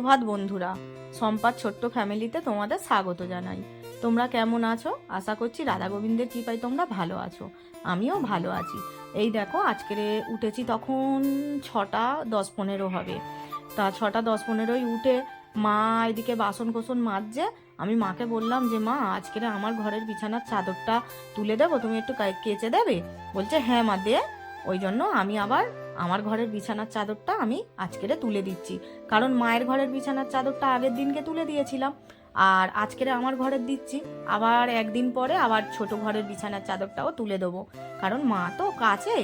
সুপ্রভাত বন্ধুরা। সম্পাদ ছোট্ট ফ্যামিলিতে তোমাদের স্বাগত জানাই। তোমরা কেমন আছো? আশা করছি রাধা গোবিন্দের কৃপায় তোমরা ভালো আছো। আমিও ভালো আছি। এই দেখো আজকের উঠেছি তখন ছটা দশ পনেরো হবে। তা ছটা দশ পনেরোই উঠে মা এদিকে বাসন কোসন মাজছে। আমি মাকে বললাম যে, মা আজকের আমার ঘরের বিছানার চাদরটা তুলে দেবো। তুমি একটু কেচে দেবে? বলছে হ্যাঁ মা, দে। ওই জন্য আমি আবার আমার ঘরের বিছানার চাদরটা আমি আজকেরে তুলে দিচ্ছি। কারণ মায়ের ঘরের বিছানার চাদরটা আগের দিনকে তুলে দিয়েছিলাম। আর আজকের আমার ঘরের দিচ্ছি। আবার একদিন পরে আবার ছোট ঘরের বিছানার চাদরটাও তুলে দেবো। কারণ মা তো কাছে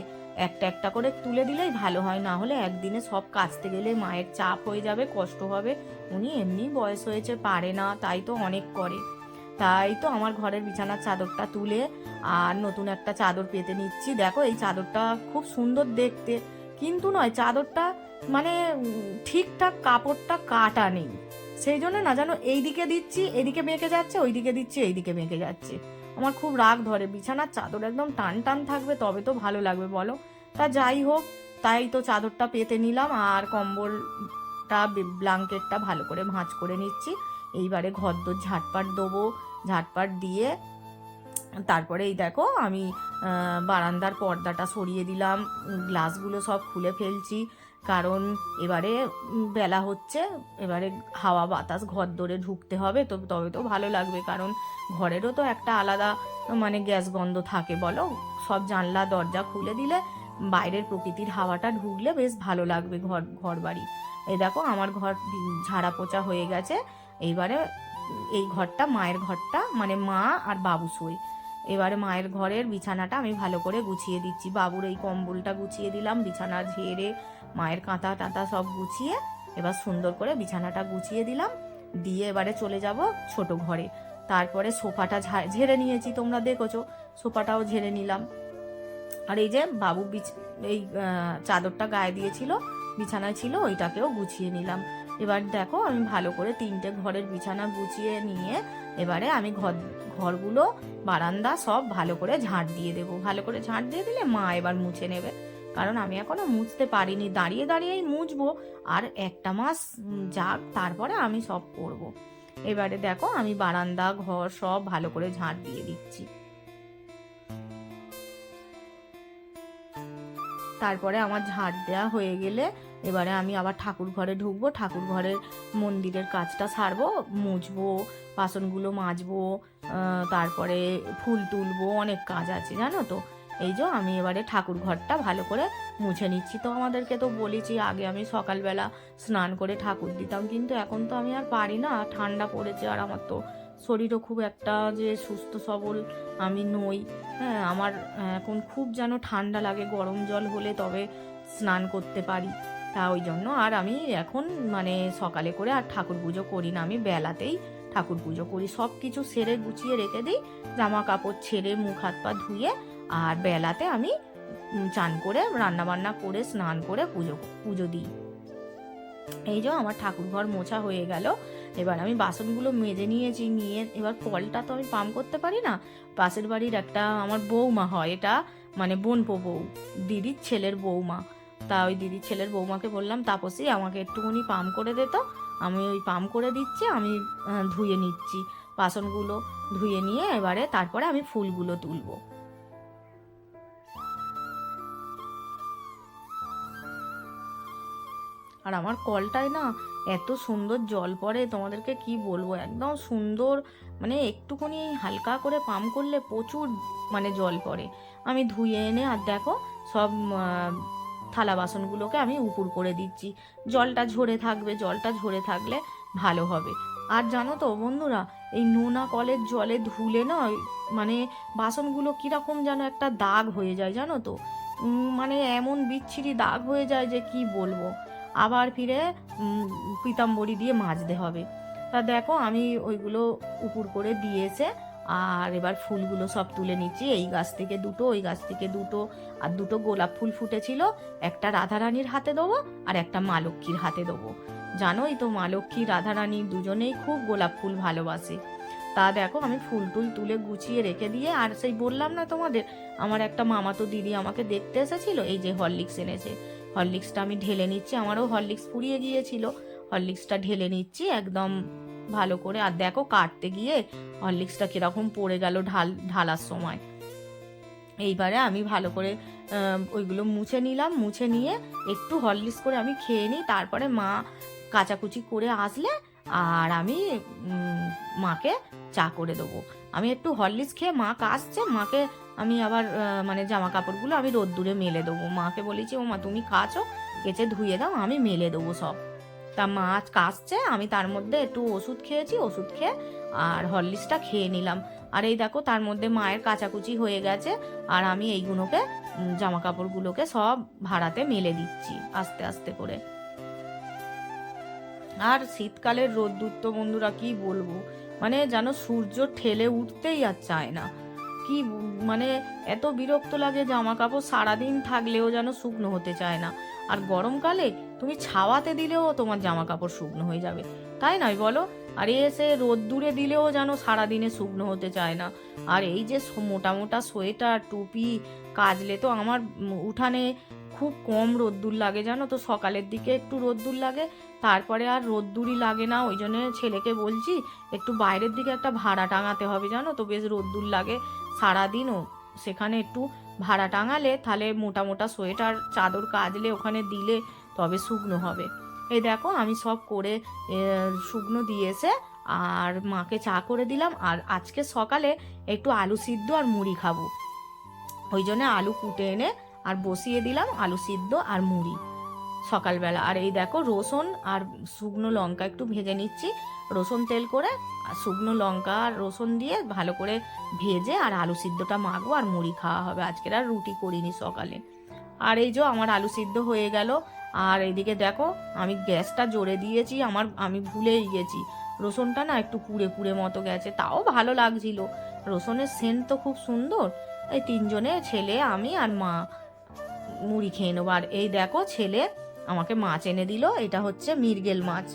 একটা একটা করে তুলে দিলেই ভালো হয়। না হলে একদিনে সব কাচতে গেলে মায়ের চাপ হয়ে যাবে, কষ্ট হবে। উনি এমনি বয়স হয়েছে, পারে না, তাই তো অনেক করে। তাই তো আমার ঘরের বিছানার চাদরটা তুলে আর নতুন একটা চাদর পেতে নিচ্ছি। দেখো এই চাদরটা খুব সুন্দর দেখতে। কিন্তু নয়, চাদরটা মানে ঠিকঠাক কাপড়টা কাটা নেই। সেই জন্য না জানো এইদিকে দিচ্ছি, এদিকে বেঁকে যাচ্ছে ওইদিকে দিচ্ছি এইদিকে বেঁকে যাচ্ছে। আমার খুব রাগ ধরে বিছানার চাদর একদম টান টান থাকবে, তবে তো ভালো লাগবে, বলো। তা যাই হোক, তাই তো চাদরটা পেতে নিলাম, আর কম্বলটা ব্লাঙ্কেটটা ভালো করে ভাঁজ করে নিচ্ছি। এইবারে ঘর দোর ঝাটপাট দেবো, ঝাটপাট দিয়ে তারপরে এই দেখো আমি বারান্দার পর্দাটা সরিয়ে দিলাম, গ্লাসগুলো সব খুলে ফেলছি, কারণ এবারে বেলা হচ্ছে, এবারে হাওয়া বাতাস ঘর দরে ঢুকতে হবে, তো তবে তো ভালো লাগবে, কারণ ঘরেরও তো একটা আলাদা মানে গ্যাস গন্ধ থাকে বলো, সব জানলা, দরজা খুলে দিলে বাইরের প্রকৃতির হাওয়াটা ঢুকলে বেশ ভালো লাগবে ঘর ঘর বাড়ি এই দেখো আমার ঘর ঝাড়া পোচা হয়ে গেছে, এইবারে এই ঘরটা, মায়ের ঘরটা মানে মা আর বাবু শোয়। এবারে মায়ের ঘরের বিছানাটা আমি ভালো করে গুছিয়ে দিচ্ছি। বাবুর এই কম্বলটা গুছিয়ে দিলাম, বিছানা ঝেড়ে, মায়ের কাঁথা টাঁথা সব গুছিয়ে এবার সুন্দর করে বিছানাটা গুছিয়ে দিলাম। দিয়ে এবারে চলে যাব ছোট ঘরে। তারপরে সোফাটা ঝেড়ে নিয়েছি, তোমরা দেখেছ, সোফাটাও ঝেড়ে নিলাম। আর এই যে বাবু বিছ এই চাদরটা গায়ে দিয়েছিল, বিছানায় ছিল, ওইটাকেও গুছিয়ে নিলাম। এবার দেখো আমি ভালো করে তিনটে ঘরের বিছানা গুছিয়ে নিয়ে এবারে আমি ঘর, ঘরগুলো, বারান্দা সব ভালো করে ঝাঁট দিয়ে দেবো। ভালো করে ঝাঁট দিয়ে দিলে মা এবার মুছে নেবে। কারণ আমি এখনও মুছতে পারিনি। দাঁড়িয়ে দাঁড়িয়েই মুছবো। আর একটা মাস যাক, তারপরে আমি সব করব। এবারে দেখো, আমি বারান্দা, ঘর সব ভালো করে ঝাঁট দিয়ে দিচ্ছি। তারপরে আমার ঝাঁট দেওয়া হয়ে গেলে এবারে আমি আবার ঠাকুর ঘরে ঢুকবো ঠাকুর ঘরের মন্দিরের কাজটা সারবো, মুছবো, বাসনগুলো মাজবো তারপরে ফুল তুলবো, অনেক কাজ আছে জানো তো। এই যে আমি এবারে ঠাকুর ঘরটা ভালো করে মুছে নিচ্ছি। তো আমাদেরকে তো বলেছি, আগে আমি সকালবেলা স্নান করে ঠাকুর দিতাম, কিন্তু এখন তো আমি আর পারি না। ঠান্ডা পড়েছে আর আমার তো শরীরও খুব একটা যে সুস্থ সবল আমি নই। হ্যাঁ আমার এখন খুব যেন ঠান্ডা লাগে, গরম জল হলে তবে স্নান করতে পারি। তা ওই জন্য আর আমি এখন মানে সকালে করে আর ঠাকুর পুজো করি না। আমি বেলাতেই ঠাকুর পুজো করি। সব কিছু সেরে গুছিয়ে রেখে দিই, জামা কাপড় ছেড়ে মুখ হাত পা ধুয়ে আর বেলাতে আমি চান করে রান্না বান্না করে স্নান করে পুজো পুজো দিই। এই যে আমার ঠাকুর ঘর মোছা হয়ে গেল। এবার আমি বাসনগুলো মেজে নিয়েছি, নিয়ে এবার কলটা তো আমি পাম্প করতে পারি না। পাশের বাড়ির একটা আমার বৌমা হয়, এটা মানে বোনপো বউ, দিদির ছেলের বৌমা। তা ওই দিদির ছেলের বৌমাকে বললাম, তাপসী, আমাকে একটুখানি পাম্প করে দে তো। আমি ওই পাম্প করে দিচ্ছি, আমি ধুয়ে নিচ্ছি। বাসনগুলো ধুয়ে নিয়ে এবারে তারপরে আমি ফুলগুলো তুলবো। আর আমার কলটায় না এত সুন্দর জল পড়ে, তোমাদেরকে কি বলব? একদম সুন্দর মানে একটুখানি হালকা করে পাম্প করলে প্রচুর মানে জল পড়ে। আমি ধুয়ে এনে, আর দেখো সব থালা বাসনগুলোকে আমি উপুর করে দিচ্ছি। জলটা ঝরে থাকবে, জলটা ঝরে থাকলে ভালো হবে। আর জানো তো বন্ধুরা, এই নোনা কলের জলে ধুলে না মানে বাসনগুলো কীরকম যেন একটা দাগ হয়ে যায় জানো তো? মানে এমন বিচ্ছিরি দাগ হয়ে যায় যে কি বলব? আবার ফিরে পিতাম্বরী দিয়ে মাজতে হবে। তা দেখো আমি ওইগুলো উপুর করে দিয়েছে আর এবার ফুলগুলো সব তুলে নিচ্ছি। এই গাছ থেকে দুটো, ওই গাছ থেকে দুটো। আর দুটো গোলাপ ফুল ফুটেছিল। একটা রাধারানীর হাতে দেবো আর একটা মা লক্ষ্মীর হাতে দেবো। জানোই তো মা লক্ষ্মী, রাধারানী দুজনেই খুব গোলাপ ফুল ভালোবাসে। তা দেখো, আমি ফুল টুল তুলে গুছিয়ে রেখে দিয়ে, আর সেই বললাম না তোমাদের, আমার একটা মামাতো দিদি আমাকে দেখতে এসেছিল, এই যে হরলিক্স এনেছে। হরলিক্সটা আমি ঢেলে নিচ্ছি, আমারও হরলিক্স ফুরিয়ে গিয়েছিল। হরলিক্সটা ঢেলে নিচ্ছি, একদম ভালো করে। আর দেখো কাটতে গিয়ে হরলিক্সটা কীরকম পড়ে গেল ঢাল, ঢালার সময়। এইবারে আমি ভালো করে ওইগুলো মুছে নিলাম, মুছে নিয়ে একটু হরলিক্স করে আমি খেয়ে নিই। তারপরে মা কাচাকুচি করে আসলে আর আমি মাকে চা করে দেবো। আমি একটু হরলিক্স খেয়ে মা কাশছে, মাকে আমি আবার মানে জামা কাপড়গুলো আমি রোদ্দুরে মেলে দেবো। মাকে বলেছি ও মা তুমি কাচো কেচে ধুয়ে দাও, আমি মেলে দেবো সব। তা মা আজ কাশছে, আমি তার মধ্যে একটু ওষুধ খেয়েছি, ওষুধ খেয়ে আর হরলিক্সটা খেয়ে নিলাম। আর এই দেখো, তার মধ্যে মায়ের কাচাকুচি হয়ে গেছে, আর আমি এইগুলোকে জামা কাপড়গুলোকে সব ভাড়াতে মেলে দিচ্ছি, আস্তে আস্তে করে। আর শীতকালের রোদ্দুর তো বন্ধুরা কি বলব? মানে যেন সূর্য ঠেলে উঠতেই আর চায় না। কি মানে এত বিরক্ত লাগে জামা কাপড় সারাদিন থাকলেও যেন শুকনো হতে চায় না। আর গরমকালে তুমি ছাওয়াতে দিলেও তোমার জামা কাপড় শুকনো হয়ে যাবে। তাই নয় বলো? আর এসে রোদ্দুরে দিলেও যেন সারাদিনে শুকনো হতে চায় না। আর এই যে মোটা মোটা সোয়েটার, টুপি, কাজলে তো আমার উঠানে খুব কম রোদ্দুর লাগে জানো তো? সকালের দিকে একটু রোদ্দুর লাগে, তারপরে আর রোদ্দুরই লাগে না। ওই জন্য ছেলেকে বলছি, একটু বাইরের দিকে একটা ভাড়া টাঙাতে হবে জানো তো? বেশ রোদ্দুর লাগে সারাদিনও। সেখানে একটু ভাড়া টাঙালে তাহলে মোটা মোটা সোয়েটার, চাদর কাজলে ওখানে দিলে তবে শুকনো হবে। এই দেখো আমি সব করে শুকনো দিয়েছে আর মাকে চা করে দিলাম আর আজকে সকালে একটু আলু সিদ্ধ আর মুড়ি খাব। ওই জন্য আলু কুটে এনে আর বসিয়ে দিলাম আলু সিদ্ধ আর মুড়ি। সকালবেলা। আর এই দেখো, রসুন আর শুকনো লঙ্কা একটু ভেজে নিচ্ছি। রসুন তেল করে আর শুকনো লঙ্কা আর রসুন দিয়ে ভালো করে ভেজে আর আলু সিদ্ধটা মাখবো আর মুড়ি খাওয়া হবে। আজকের আর রুটি করিনি সকালে। আর এই যে আমার আলু সিদ্ধ হয়ে গেল। আর এদিকে দেখো, আমি গ্যাসটা জোরে দিয়েছি, আমার, আমি ভুলেই গেছি। রসুনটা না একটু পুড়ে পুড়ে মতো গেছে, তাও ভালো লাগছিল। রসুনের সেন্ট তো খুব সুন্দর। এই তিনজনে, ছেলে, আমি আর মা, মুড়ি খেয়ে নেব। আর এই দেখো, ছেলে আমাকে মাছ এনে দিল, এটা হচ্ছে মিরগেল মাছ।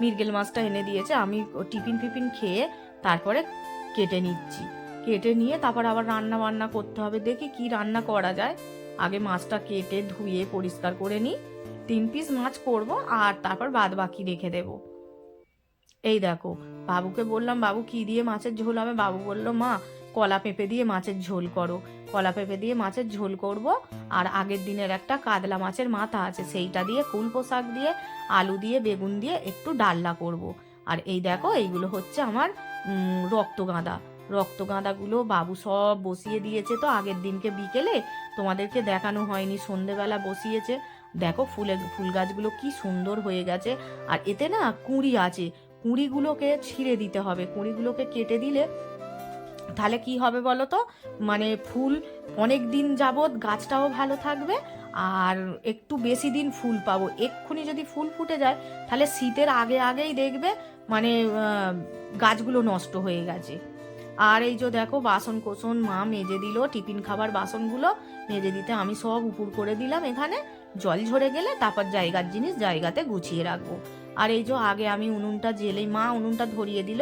মিরগেল মাছটা এনে দিয়েছে, আমি টিফিন ফিফিন খেয়ে তারপরে কেটে নিচ্ছি। কেটে নিয়ে তারপর আবার রান্না বান্না করতে হবে, দেখি কি রান্না করা যায়। আগে মাছটা কেটে ধুয়ে পরিষ্কার করে নিই, তিন পিস মাছ করব আর তারপর বাদ বাকি রেখে দেব। এই দেখো, বাবুকে বললাম, বাবু, কি দিয়ে মাছের ঝোল হবে? বাবু বলল, মা কলা পেঁপে দিয়ে মাছের ঝোল করো। কলা পেঁপে দিয়ে মাছের ঝোল করব আর আগের দিনের একটা কাতলা মাছের মাথা আছে সেইটা দিয়ে কুলপো শাক দিয়ে আলু দিয়ে বেগুন দিয়ে একটু ডালনা করব। আর এই দেখো এইগুলো হচ্ছে আমার উম, রক্তগাঁদা রক্তগাঁদাগুলো বাবু সব বসিয়ে দিয়েছে তো আগের দিনকে বিকেলে তোমাদেরকে দেখানো হয়নি সন্ধেবেলা বসিয়েছে। দেখো ফুলের ফুল গাছগুলো কি সুন্দর হয়ে গেছে। আর এতে না কুঁড়ি আছে কুঁড়িগুলোকে ছিঁড়ে দিতে হবে। কুঁড়িগুলোকে কেটে দিলে তাহলে কি হবে বলো তো? মানে ফুল অনেক দিন যাবৎ গাছটাও ভালো থাকবে আর একটু বেশি দিন ফুল পাবো। এক্ষুনি যদি ফুল ফুটে যায়, তাহলে শীতের আগে আগেই দেখবে মানে গাছগুলো নষ্ট হয়ে গেছে। আর এই যে দেখো বাসন কোসন মা মেজে দিল টিফিন খাবার বাসনগুলো, মেজে দিতে আমি সব উপর করে দিলাম এখানে। জল ঝরে গেলে তারপর জায়গার জিনিস জায়গাতে গুছিয়ে রাখব। আর এই যে আগে আমি উনুনটা জেলেই মা উনুনটা ধরিয়ে দিল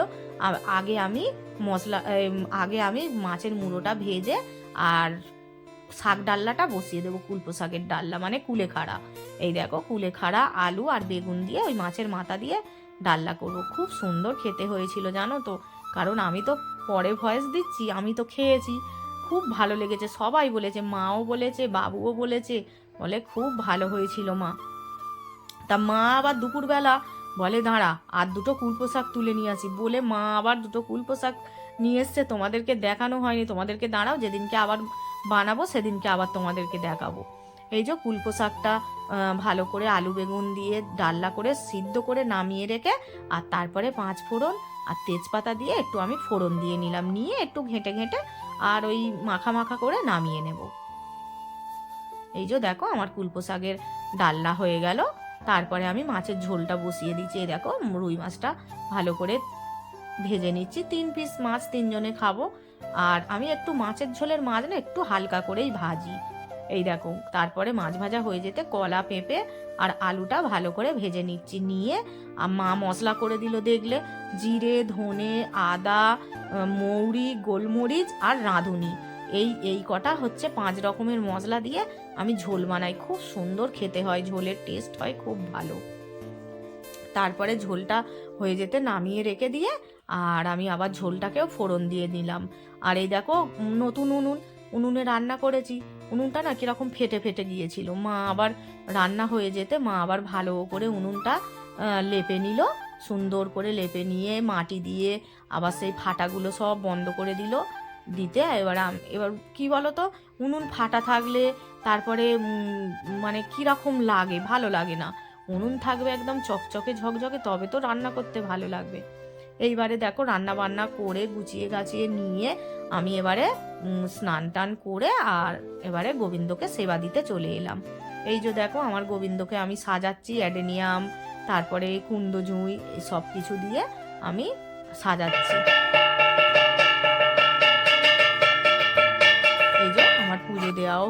আগে আমি মশলা আগে আমি মাছের মুড়োটা ভেজে আর শাক ডাল্লাটা বসিয়ে দেবো, কুলপো শাকের ডাল্লা মানে কুলেখাড়া এই দেখো কুলেখাড়া আলু আর বেগুন দিয়ে ওই মাছের মাথা দিয়ে ডাল্লা করব। খুব সুন্দর খেতে হয়েছিল জানো তো, কারণ আমি তো পরে ভয়েস দিচ্ছি, আমি তো খেয়েছি। খুব ভালো লেগেছে, সবাই বলেছে, মাও বলেছে, বাবুও বলেছে, বলে খুব ভালো হয়েছিল মা। তা মা আবার দুপুরবেলা বলে, দাঁড়া, আর দুটো কুল পোশাক তুলে নিয়ে আসি। বলে, মা আবার দুটো কুল পোশাক নিয়ে এসছে, তোমাদেরকে দেখানো হয়নি। তোমাদেরকে দাঁড়াও, যেদিনকে আবার বানাবো, সেদিনকে আবার তোমাদেরকে দেখাবো। এই যে কুল পোশাকটা ভালো করে আলু বেগুন দিয়ে ডাল্লা করে সিদ্ধ করে নামিয়ে রেখে, আর তারপরে পাঁচ ফোড়ন আর তেজপাতা দিয়ে একটু আমি ফোড়ন দিয়ে নিলাম। নিয়ে একটু ঘেঁটে ঘেঁটে আর ওই মাখা মাখা করে নামিয়ে নেব। এই যে দেখো, আমার কুলপো শাকের ডাল্লা হয়ে গেল। তারপরে আমি মাছের ঝোলটা বসিয়ে দিচ্ছি। এই দেখো রুই মাছটা ভালো করে ভেজে নিচ্ছি। তিন পিস মাছ তিনজনে খাব। আর আমি একটু মাছের ঝোলের মাছ না একটু হালকা করেই ভাজি। এই দেখো, তারপরে মাছ ভাজা হয়ে যেতে কলা, পেঁপে আর আলুটা ভালো করে ভেজে নিচ্ছি। নিয়ে মা মশলা করে দিল দেখলে। জিরে, ধনে, আদা মৌরি, গোলমরিচ আর রাঁধুনি। এই এই কটা হচ্ছে পাঁচ রকমের মশলা দিয়ে আমি ঝোল বানাই। খুব সুন্দর খেতে হয়, ঝোলের টেস্ট হয়, খুব ভালো। তারপরে ঝোলটা হয়ে যেতে নামিয়ে রেখে দিয়ে আর আমি আবার ঝোলটাকেও ফোড়ন দিয়ে দিলাম আর এই দেখো, নতুন উনুন, উনুনে রান্না করেছি। উনুনটা না কীরকম ফেটে ফেটে গিয়েছিল। মা আবার রান্না হয়ে যেতে মা আবার ভালো করে উনুনটা লেপে নিল। সুন্দর করে লেপে নিয়ে মাটি দিয়ে আবার সেই ফাটাগুলো সব বন্ধ করে দিল। দিতে, এবার এবার কি বলতো, উনুন ফাটা থাকলে তারপরে মানে কীরকম লাগে, ভালো লাগে না। উনুন থাকবে একদম চকচকে ঝকঝকে, তবে তো রান্না করতে ভালো লাগবে। এইবারে দেখো রান্না বান্না করে গুছিয়ে গাছিয়ে নিয়ে আমি এবারে স্নান টান করে আর এবারে গোবিন্দকে সেবা দিতে চলে এলাম। এই যে দেখো আমার গোবিন্দকে আমি সাজাচ্ছি, অ্যাডেনিয়াম, তারপরে কুন্দ জুঁই সব কিছু দিয়ে আমি সাজাচ্ছি।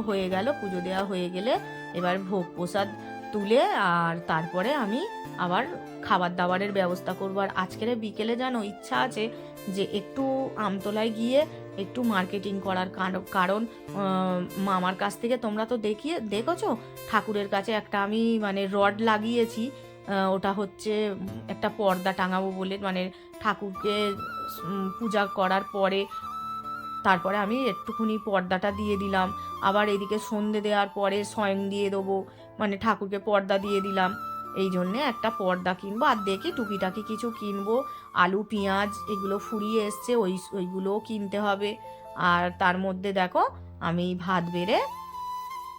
হয়ে গেল, পুজো দেওয়া হয়ে গেলে এবার ভোগ প্রসাদ তুলে আর তারপরে আমি আবার খাবার দাবারের ব্যবস্থা করব। আর আজকের বিকেলে জানো, ইচ্ছা আছে যে একটু আমতলায় গিয়ে একটু মার্কেটিং করার কার- কারণ মামার কাছ থেকে তোমরা তো দেখিয়ে, দেখেছ? ঠাকুরের কাছে একটা আমি মানে রড লাগিয়েছি ওটা হচ্ছে একটা পর্দা টাঙাবো বলে মানে ঠাকুরকে পূজা করার পরে তারপরে আমি একটুখানি পর্দাটা দিয়ে দিলাম। আবার এদিকে সন্ধে দেওয়ার পরে স্বয়ং দিয়ে দেবো মানে ঠাকুরকে পর্দা দিয়ে দিলাম। এই জন্যে একটা পর্দা কিনবো, আর দেখি টুকিটাকি কিছু কিনবো। আলু, পেঁয়াজ এগুলো ফুরিয়ে এসছে, ওই, ওইগুলোও কিনতে হবে। আর তার মধ্যে দেখো, আমি ভাত বেড়ে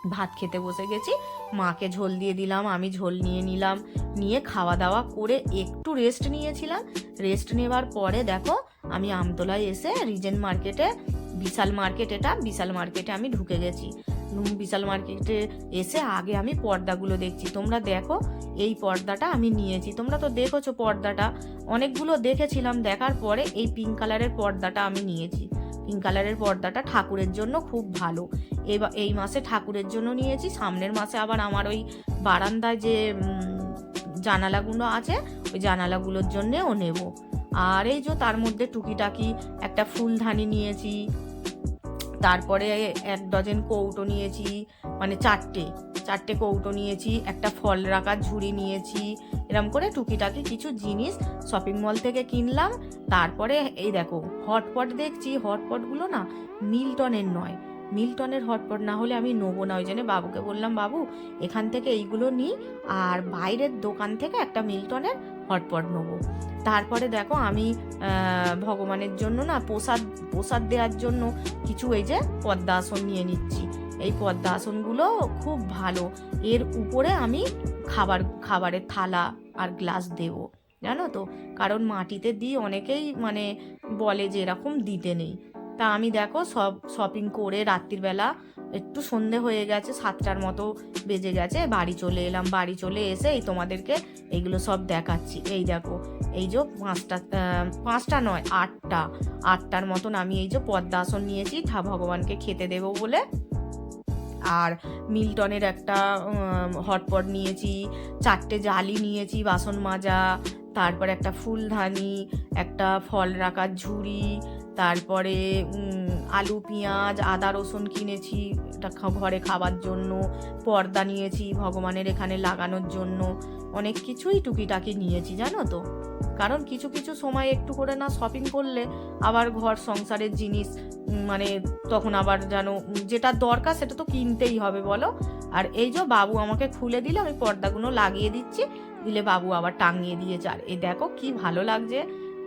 ভাত খেতে বসে গেছি। মাকে ঝোল দিয়ে দিলাম, আমি ঝোল নিয়ে নিলাম, নিয়ে খাওয়া দাওয়া করে একটু রেস্ট নিয়েছিলাম। রেস্ট নেবার পরে দেখো, আমি আমতলায় এসে রিজেন্ট মার্কেটে বিশাল মার্কেট এটা, বিশাল মার্কেটে আমি ঢুকে গেছি। বিশাল মার্কেটে এসে আগে আমি পর্দাগুলো দেখছি। তোমরা দেখো, এই পর্দাটা আমি নিয়েছি। তোমরা তো দেখেছ পর্দাটা। অনেকগুলো দেখেছিলাম, দেখার পরে এই পিঙ্ক কালারের পর্দাটা আমি নিয়েছি। পিঙ্ক কালারের পর্দাটা ঠাকুরের জন্য খুব ভালো। এই মাসে ঠাকুরের জন্য নিয়েছি। সামনের মাসে আবার আমার ওই বারান্দায় যে জানালাগুলো আছে, ওই জানালাগুলোর জন্যেও নেব। আর এই যে তার মধ্যে টুকিটাকি একটা ফুলদানি নিয়েছি, তারপরে এক ডজন কৌটো নিয়েছি মানে চারটে চারটে কৌটো নিয়েছি, একটা ফল রাখার ঝুড়ি নিয়েছি, এরম করে টুকিটাকি কিছু জিনিস শপিং মল থেকে কিনলাম। তারপরে এই দেখো, হটপট দেখছি, হটপটগুলো না মিল্টনের নয় মিল্টনের হটপট না হলে আমি নেব না। ওই জন্য বাবুকে বললাম, বাবু, এখান থেকে এইগুলো নিই আর বাইরের দোকান থেকে একটা মিল্টনের হটপট নেব। তারপরে দেখো আমি ভগবানের জন্য না প্রসাদ প্রসাদ দেওয়ার জন্য কিছু এই যে পদ্মা আসন নিয়ে নিচ্ছি। এই পদ্মা আসনগুলো খুব ভালো। এর উপরে আমি খাবার, খাবারের থালা আর গ্লাস দেব, জানো তো? কারণ মাটিতে দিই অনেকেই মানে বলে যে এরকম দিতে নেই। তা আমি দেখো সব শপিং করে রাত্রিবেলা একটু সন্ধে হয়ে গেছে, সাতটার মতো বেজে গেছে, বাড়ি চলে এলাম, বাড়ি চলে এসে এই তোমাদেরকে এইগুলো সব দেখাচ্ছি। এই দেখো, এই যে পাঁচটা পাঁচটা নয়, আটটা, আটটার মতন আমি এই যে পদ্মাসন নিয়েছি, ঠা ভগবানকে খেতে দেবো বলে। আর মিল্টনের একটা হটপট নিয়েছি, চারটে জালি নিয়েছি, বাসন মাজা, তারপর একটা ফুলদানি একটা ফল রাখার ঝুড়ি তারপরে আলু, পেঁয়াজ, আদা, রসুন কিনেছি ঘরে খাবার জন্য, পর্দা নিয়েছি ভগবানের এখানে লাগানোর জন্য, অনেক কিছুই টুকিটাকি নিয়েছি, জানো তো? কারণ কিছু কিছু সময় একটু করে না শপিং করলে আবার ঘর সংসারের জিনিস মানে তখন আবার যেন, যেটা দরকার সেটা তো কিনতেই হবে, বলো? আর এই যে বাবু আমাকে খুলে দিলে, আমি পর্দাগুলো লাগিয়ে দিচ্ছি, দিলে বাবু আবার টাঙিয়ে দিয়েছে। আর এই দেখো কি ভালো লাগছে,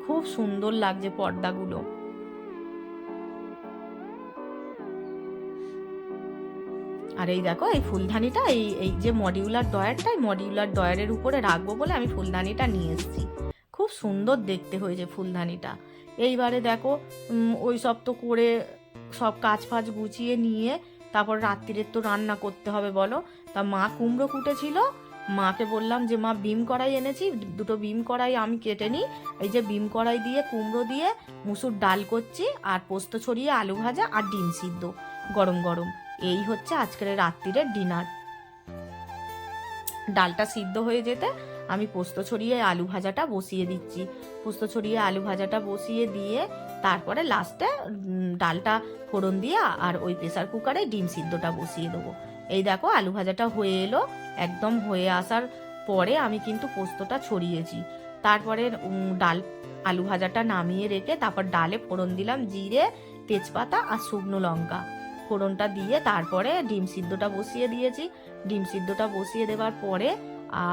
খুব সুন্দর লাগছে পর্দাগুলো। আর এই দেখো, এই ফুলদানিটা এই এই যে মডিউলার ডয়ারটা এই মডিউলার ডয়ারের উপরে রাখব বলে আমি ফুলদানিটা নিয়ে এসেছি। খুব সুন্দর দেখতে হয়েছে ফুলদানিটা এইবারে দেখো ওই সব তো করে সব কাজ ফাজ গুছিয়ে নিয়ে, তারপর রাত্রিরের তো রান্না করতে হবে বলো। তা মা কুমড়ো কুটেছিল, মাকে বললাম যে, মা, বিম কড়াই এনেছি, দুটো বিম কড়াই আমি কেটে নিই। এই যে বিম কড়াই দিয়ে, কুমড়ো দিয়ে, মুসুর ডাল করছি, আর পোস্ত ছড়িয়ে আলু ভাজা আর ডিম সিদ্ধ, গরম গরম। এই হচ্ছে আজকের রাত্রিরের ডিনার ডালটা সিদ্ধ হয়ে যেতে আমি পোস্ত ছড়িয়ে আলু ভাজাটা বসিয়ে দিচ্ছি। পোস্ত ছড়িয়ে আলু ভাজাটা বসিয়ে দিয়ে তারপরে লাস্টে ডালটা ফোড়ন দিয়ে আর ওই প্রেসার কুকারে ডিম সিদ্ধটা বসিয়ে দেবো। এই দেখো আলু ভাজাটা হয়ে এলো, একদম হয়ে আসার পরে আমি কিন্তু পোস্তটা ছড়িয়েছি। তারপরে ডাল, আলু ভাজাটা নামিয়ে রেখে তারপর ডালে ফোড়ন দিলাম জিরে, তেজপাতা আর শুকনো লঙ্কা। ফোড়নটা দিয়ে তারপরে ডিম সিদ্ধটা বসিয়ে দিয়েছি। ডিম সিদ্ধটা বসিয়ে দেওয়ার পরে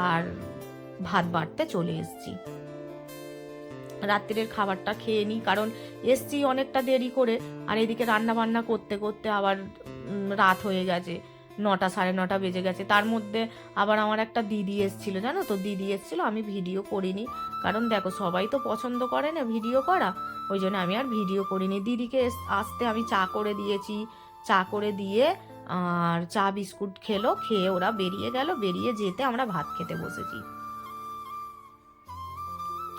আর ভাত বাড়তে চলে এসেছি। রাত্রের খাবারটা খেয়ে নিই, কারণ এসছি অনেকটা দেরি করে, আর এদিকে রান্না বান্না করতে করতে আবার রাত হয়ে গেছে, নটা সাড়ে নটা বেজে গেছে। তার মধ্যে আবার আমার একটা দিদি এসছিল, জানো তো? দিদি এসছিল, আমি ভিডিও করিনি। কারণ দেখো, সবাই তো পছন্দ করে না ভিডিও করা, ওই জন্য আমি আর ভিডিও করিনি। দিদিকে আসতে আমি চা করে দিয়েছি চা করে দিয়ে, আর চা বিস্কুট খেলো, খেয়ে ওরা বেরিয়ে গেল। বেরিয়ে যেতে আমরা ভাত খেতে বসেছি।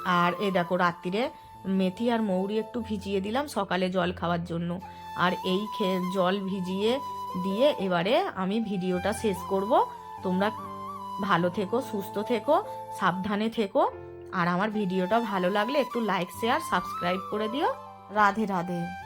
আর এ দেখো রাত্রিরে মেথি আর মৌরি একটু ভিজিয়ে দিলাম সকালে জল খাওয়ার জন্য। আর এই খে- জল ভিজিয়ে দিয়ে এবারে আমি ভিডিওটা শেষ করব। তোমরা ভালো থেকো, সুস্থ থেকো, সাবধানে থেকো। আর আমার ভিডিওটা ভালো লাগলে একটু লাইক শেয়ার সাবস্ক্রাইব করে দিও। রাধে রাধে।